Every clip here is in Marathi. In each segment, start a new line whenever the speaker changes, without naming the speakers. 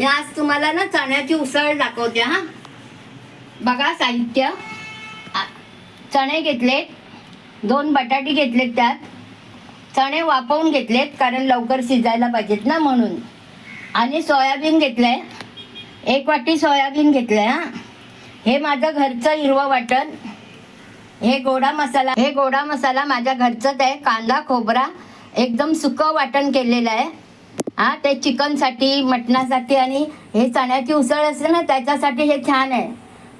मी आज तुम्हाला ना चण्याची उसळ दाखवते हा. बघा साहित्य. चणे घेतलेत दोन बटाटे घेतलेत त्यात. चणे वाफवून घेतलेत कारण लवकर शिजायला पाहिजेत ना म्हणून. आणि सोयाबीन घेतलंय. एक वाटी सोयाबीन घेतलंय हा. हे माझं घरचं हिरवं वाटण. हे गोडा मसाला हे गोडा मसाला माझ्या घरचंच आहे. कांदा खोबरा एकदम सुकं वाटण केलेलं आहे. हा ते चिकनसाठी मटणासाठी आणि हे चण्याची उसळ असते ना त्याच्यासाठी हे छान आहे.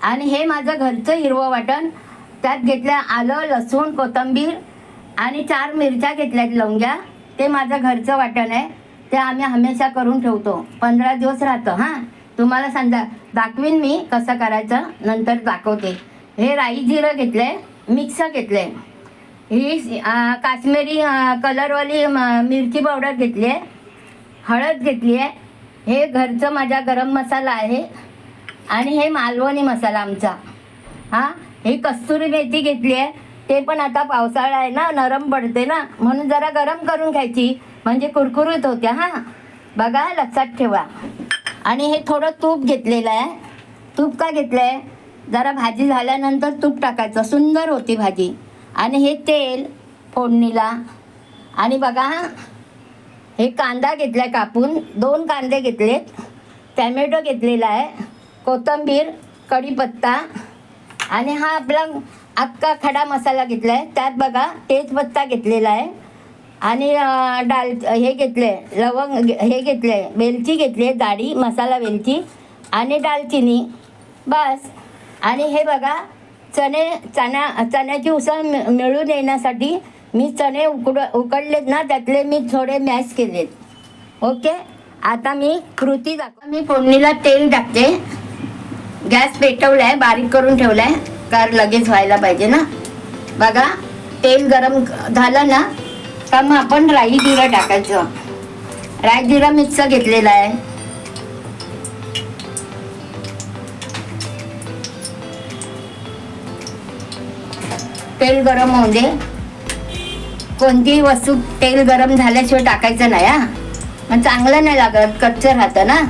आणि हे माझं घरचं हिरवं वाटण. त्यात घेतलं आलं लसूण कोथिंबीर आणि चार मिरच्या घेतल्यात लवंग्या. ते माझं घरचं वाटण आहे. ते आम्ही हमेशा करून ठेवतो. पंधरा दिवस राहतं हां. तुम्हाला सांगा दाखवीन मी कसं करायचं नंतर दाखवते. हे राई जिरं घेतलं आहे मिक्स घेतलं आहे ही काश्मीरी कलरवाली मिरची पावडर घेतली आहे. हळद घेतली आहे. हे घरचं माझा गरम मसाला आहे. आणि हे मालवणी मसाला आमचा. हां ही कस्तुरी मेथी घेतली आहे. ते पण आता पावसाळा आहे ना नरम पडते ना. म्हणून जरा गरम करून खायची म्हणजे कुरकुरीत होत्या हां. बघा लक्षात ठेवा. आणि हे थोडं तूप घेतलेलं आहे. तूप का घेतलं आहे जरा भाजी झाल्यानंतर तूप टाकायचं. सुंदर होती भाजी. आणि हे तेल फोडणीला. आणि बघा हे कांदा घेतलाय कापून दोन कांदे घेतलेत टॅमॅटो घेतलेला आहे कोथिंबीर कढीपत्ता आणि हा आपला अख्खा खडा मसाला घेतला आहे त्यात बघा तेजपत्ता घेतलेला आहे आणि डाल हे घेतले लवंग हे घेतले वेलची घेतली आहे दाढी मसाला वेलची आणि दालचिनी. बस. आणि हे बघा चणे चण्या चण्याची उसळ मिळून येण्यासाठी मी चणे उकड उकडलेत ना त्यातले मी थोडे मॅश केलेत. ओके आता मी कृती दाखव मी फोडणीला तेल टाकते. गॅस पेटवला आहे बारीक करून ठेवला आहे कार लगेच व्हायला पाहिजे ना. बघा तेल गरम झालं ना तर मग आपण राई जिरा टाकायचं. राई जिरा मिक्स घेतलेला आहे. तेल गरम होऊ दे. कोणतीही वस्तू तेल गरम झाल्याशिवाय टाकायचं नाही हा. मग चांगलं नाही लागत कच्चं राहतं ना.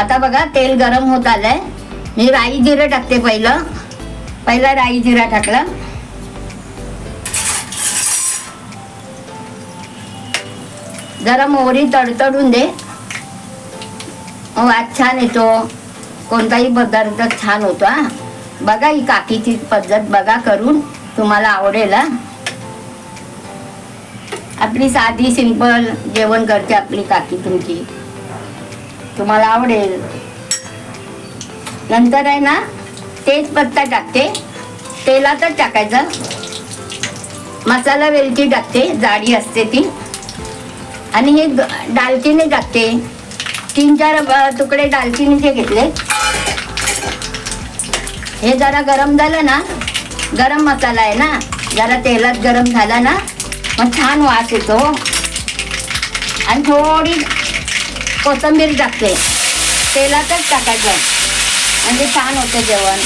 आता बघा तेल गरम होत आलंय. मी राई जिरं टाकते पहिलं. पहिला राई जिरा टाकला. जरा मोहरी तडतडून दे. वाद छान येतो. कोणताही पदार्थ छान होतो हा. बघा ही काकीची पद्धत बघा करून. तुम्हाला आवडेल हा? आपली साधी सिंपल जेवण करते आपली काकी तुमची. तुम्हाला आवडेल. नंतर आहे ना तेजपत्ता टाकते. तेलातच टाकायचं. मसाला वेलची टाकते जाडी असते ती. आणि हे दालचिनी टाकते. तीन चार तुकडे दालचिनीचे घेतले. हे जरा गरम झालं ना गरम मसाला आहे ना? जरा तेलात गरम झाला ना मग छान वास येतो. आणि थोडी कोथिंबीर टाकते. तेलातच टाकायचं. म्हणजे छान होतं जेवण.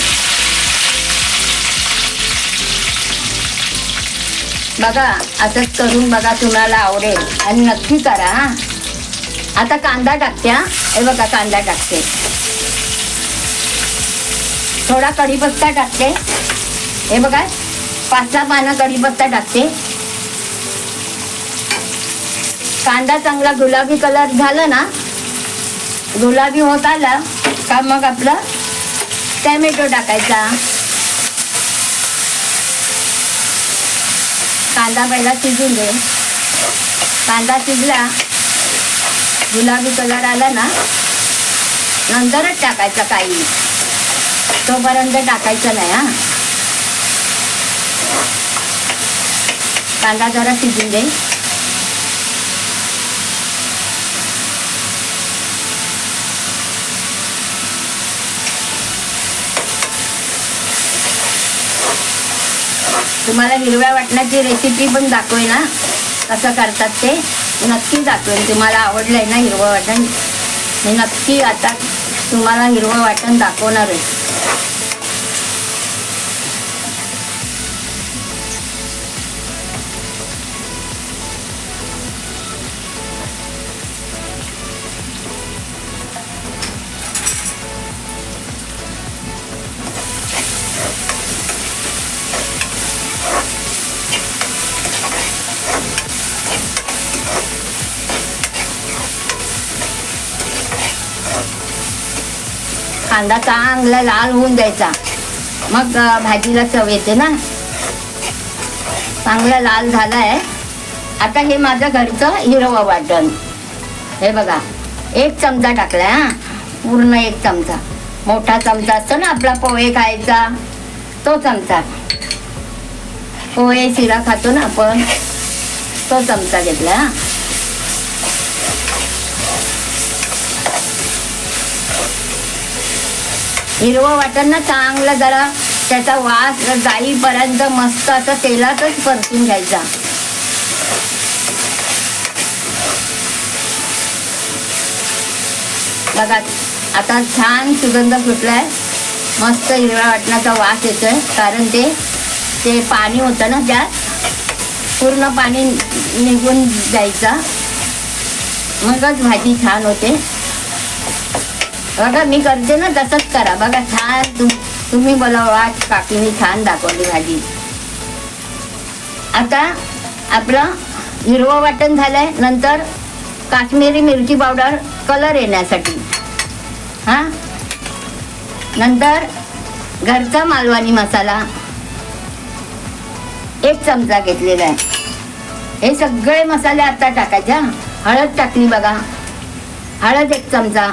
बघा असंच करून बघा तुम्हाला आवडेल. आणि नक्की करा आता कांदा टाकते हा. हे बघा कांदा टाकते. थोडा कढीपत्ता टाकते. हे बघा पाच सहा पानं कढीपत्ता टाकते. कांदा चांगला गुलाबी कलर झाला ना गुलाबी होत आला का मग आपलं टॅमॅटो टाकायचा. कांदा पहिला शिजून दे. कांदा शिजला गुलाबी कलर आला ना नंतरच टाकायचा काही. तोपर्यंत टाकायचं नाही हा. कांदा जरा शिजून दे तुम्हाला हिरव्या वाटण्याची रेसिपी पण दाखवेन ना कसं करतात ते. नक्की दाखवेन. तुम्हाला आवडलंय ना हिरवं वाटण? मी नक्की आता तुम्हाला हिरवं वाटण दाखवणार आहे. कांदा चांगला लाल होऊन द्यायचा. मग भाजीला चव येते ना? चांगला लाल झाला आहे आता हे माझं घरचं हिरवं वाटण. हे बघा एक चमचा टाकलाय हा. पूर्ण एक चमचा. मोठा चमचा असतो ना आपला पोहे खायचा. तो चमचा. पोहे शिरा खातो ना आपण. तो चमचा घेतला हा. हिरवं वाटण ना चांगलं जरा त्याचा वास जाईपर्यंत मस्त असं तेलातच परतून घ्यायचा. बघा आता छान सुगंध फुटलाय. मस्त हिरव्या वाटणाचा वास येतोय कारण ते ते पाणी होतं ना त्यात. पूर्ण पाणी निघून जायचा. मगच भाजी छान होते. बघा मी करते ना तसंच करा. बघा छान तुम तुम्ही बोला वा काकीने छान दाखवली भाजी आता आपलं हिरवं वाटण झालंय. नंतर काश्मीरी मिरची पावडर कलर येण्यासाठी. हा? नंतर घरचा मालवणी मसाला. एक चमचा घेतलेला आहे. हे सगळे मसाले आता टाकायचे हळद टाकली बघा. हळद एक चमचा.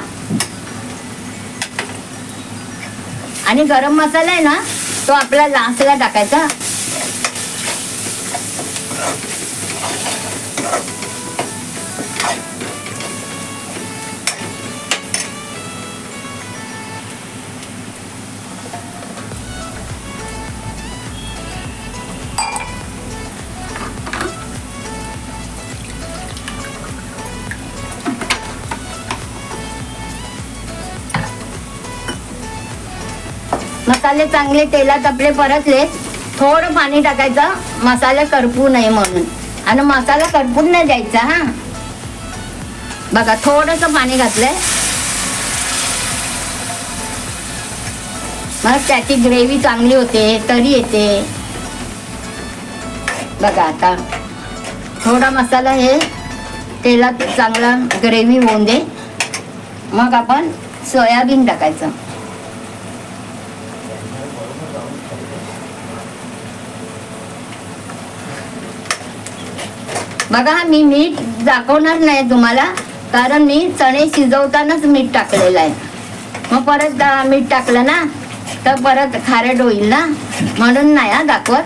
आणि गरम मसाला आहे ना तो आपला लास्टला टाकायचा. मसाले चांगले तेलात आपले परतले थोडं पाणी टाकायचं मसाला करपू नये म्हणून. आणि मसाला करपून नाही द्यायचा हा. बघा थोडंसं पाणी घातलंय. मग त्याची ग्रेव्ही चांगली होते तरी येते. बघा आता थोडा मसाला हे तेलात चांगला ग्रेव्ही होऊन दे. मग आपण सोयाबीन टाकायचं. बघा मी मीठ दाखवणार नाही तुम्हाला कारण मी चणे शिजवतानाच मीठ टाकलेलं आहे. मग परत मीठ टाकलं ना तर परत खारट होईल ना? म्हणून नाही हा दाखवत.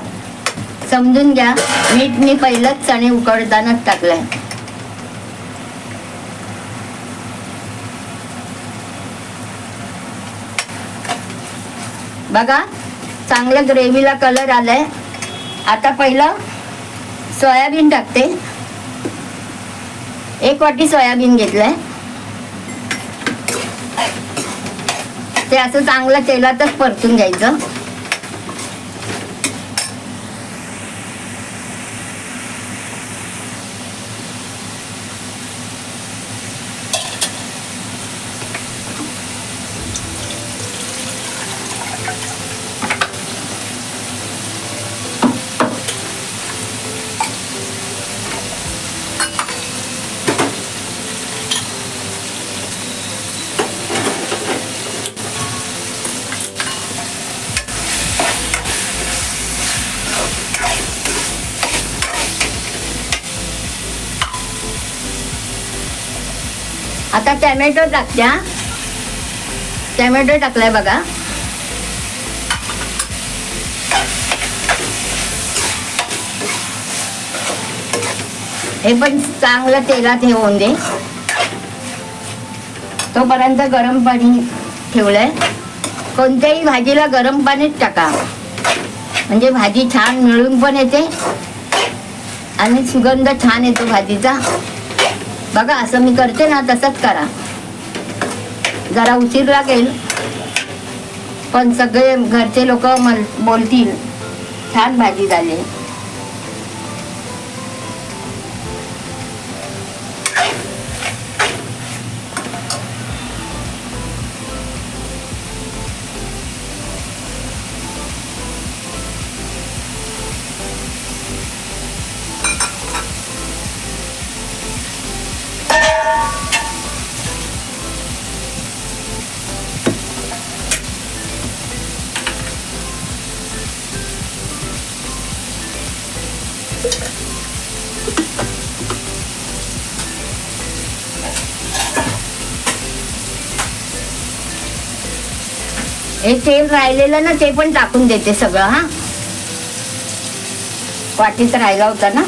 समजून घ्या मीठ मी पहिलंच चणे उकडतानाच टाकलंय. बघा चांगलं ग्रेव्हीला कलर आलाय. आता पहिलं सोयाबीन टाकते. एक वाटी सोयाबीन घेतलंय. ते असं चांगलं तेलातच परतून घ्यायचं. आता टॅमॅटो टाकत्या टॅमॅटो टाकलाय बघा. हे पण चांगलं तेलात हे होऊन दे. तोपर्यंत गरम पाणी ठेवलंय. कोणत्याही भाजीला गरम पाणीच टाका. म्हणजे भाजी छान मिळून पण येते आणि सुगंध छान येतो भाजीचा. बघा असं मी करते ना तसंच करा. जरा उशीर लागेल पण सगळे घरचे लोक बोलतील. छान भाजी झाली. हे तेल राहिलेलं ना ते पण टाकून देते सगळं हा. वाटीत राहिला होता ना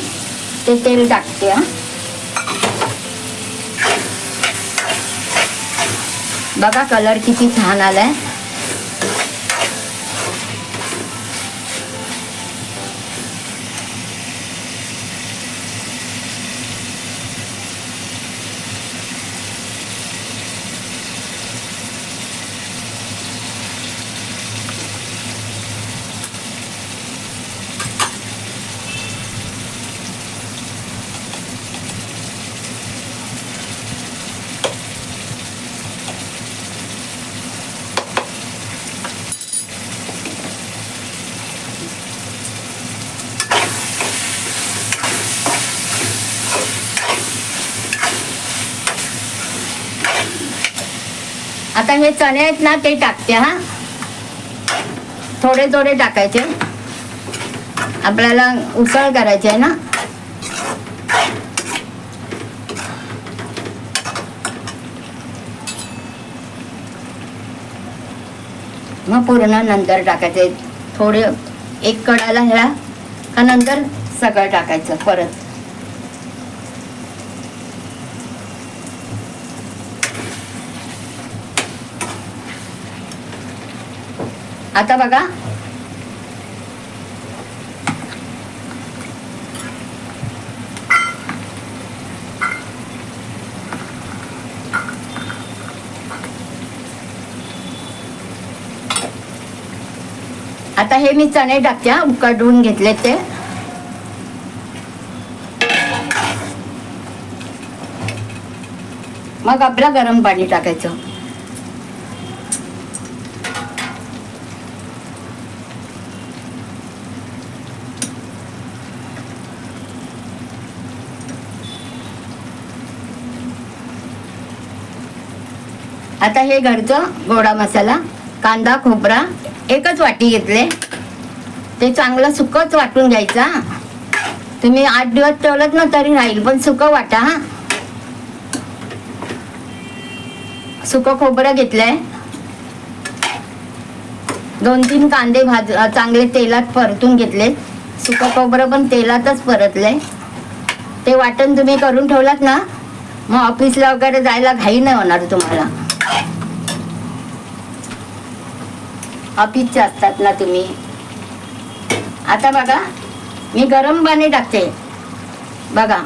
ते तेल टाकते हा. बघा कलर किती छान आलाय. आता हे चणे आहेत ना ते टाकते हा. थोडे थोडे टाकायचे. आपल्याला उसळ करायची आहे ना. मग पूर्ण नंतर टाकायचे. थोडे एक कडाला ह्या का नंतर सगळं टाकायचं परत. आता बघा. आता हे मी चणे टाकते उकडून घेतले ते. मग आपलं गरम पाणी टाकायचं. आता हे घरचं गोडा मसाला कांदा खोबरा एकच वाटी घेतले. ते चांगलं सुकच वाटून घ्यायचा तुम्ही आठ दिवस ठेवलं ना तरी राहील पण सुकं वाटा हा. सुकं खोबरं घेतलंय. दोन तीन कांदे भाज चांगले तेलात परतून घेतले. सुकं खोबरं पण तेलातच परतलंय. ते वाटण तुम्ही करून ठेवलात ना मग ऑफिसला वगैरे जायला घाई नाही होणार तुम्हाला. ऑफिसचे असतात ना तुम्ही. आता बघा मी गरम पाणी टाकते. बघा.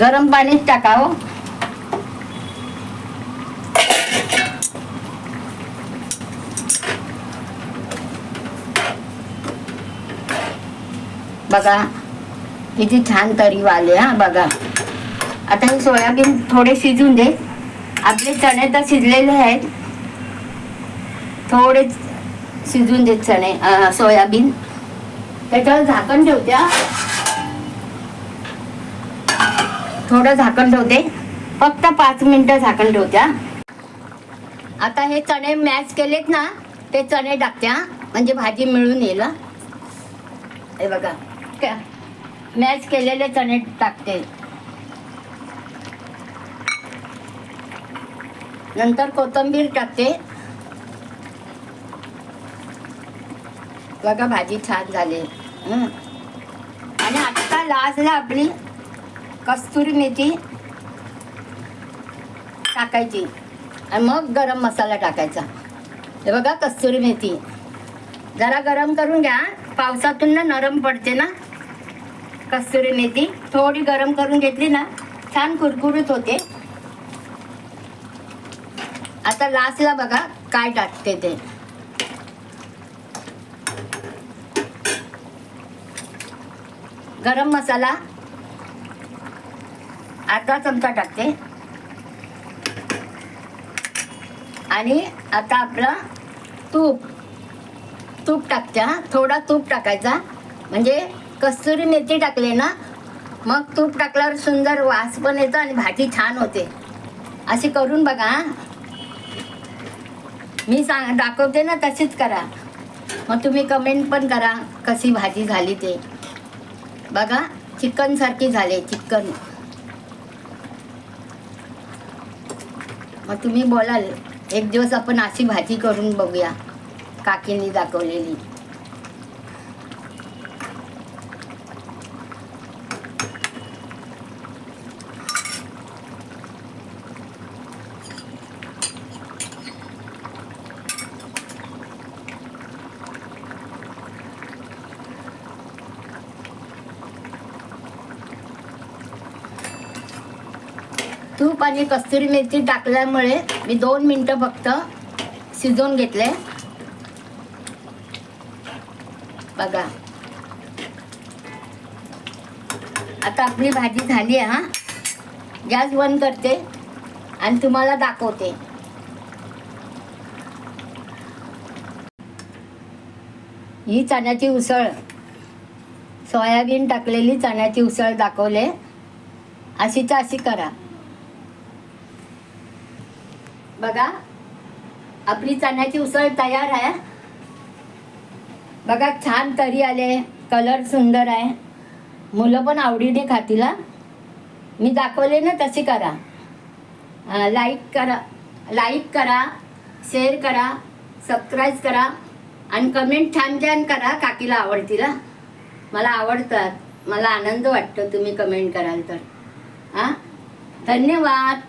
गरम पाणीच टाका हो बघा किती छान तरी वाले हा बघा. आता ही सोयाबीन थोडे शिजून दे. आपले चणे तर शिजलेले आहेत. थोडे शिजून देत चणे सोयाबीन. त्याच्यावर झाकण ठेवत्या थोडं झाकण ठेवते. फक्त पाच मिनिटं झाकण ठेवत्या आता हे चणे मॅच केलेत ना ते चणे टाकत्या म्हणजे भाजी मिळून येईल हे. बघा. मॅच केलेले चणे टाकते. नंतर कोथिंबीर टाकते. बघा भाजी छान झाली. आणि आता लास्टला आपली कस्तुरी मेथी टाकायची. आणि मग गरम मसाला टाकायचा. हे बघा कस्तुरी मेथी. जरा गरम करून घ्या. पावसातून ना नरम पडते ना कस्तुरी मेथी. थोडी गरम करून घेतली ना छान कुरकुरीत होते. आता लास्टला बघा काय टाकते ते. गरम मसाला अर्धा चमचा टाकते. आणि आता आपलं तूप. तूप टाकते थोडा तूप टाकायचा. म्हणजे कस्तुरी मेथी टाकले ना मग तूप टाकल्यावर सुंदर वास पण येतो आणि भाजी छान होते. अशी करून बघा मी सांग दाखवते ना तशीच करा. मग तुम्ही कमेंट पण करा कशी भाजी झाली ते. बघा चिकन सारखी झाले चिकन. मग तुम्ही बोलाल एक दिवस आपण अशी भाजी करून बघूया काकींनी दाखवलेली. तूप आणि कस्तुरी मेथी टाकल्यामुळे मी दोन मिनटं फक्त शिजवून घेतले. बघा. आता आपली भाजी झाली आहे हा. गॅस बंद करते आणि तुम्हाला दाखवते. ही चण्याची उसळ. सोयाबीन टाकलेली चण्याची उसळ दाखवले. अशीच्या अशी करा. बघा आपली चण्याची उसळ तयार आहे. बघा छान तरी आले कलर सुंदर आहे. मुलं पण आवडीने खातील मी दाखवले ना तशी करा. लाईक करा लाईक करा शेअर करा सबस्क्राईब करा आणि कमेंट छान छान करा काकीला आवडतील मला आवडतात. मला आनंद वाटतो तुम्ही कमेंट कराल तर. हां? धन्यवाद.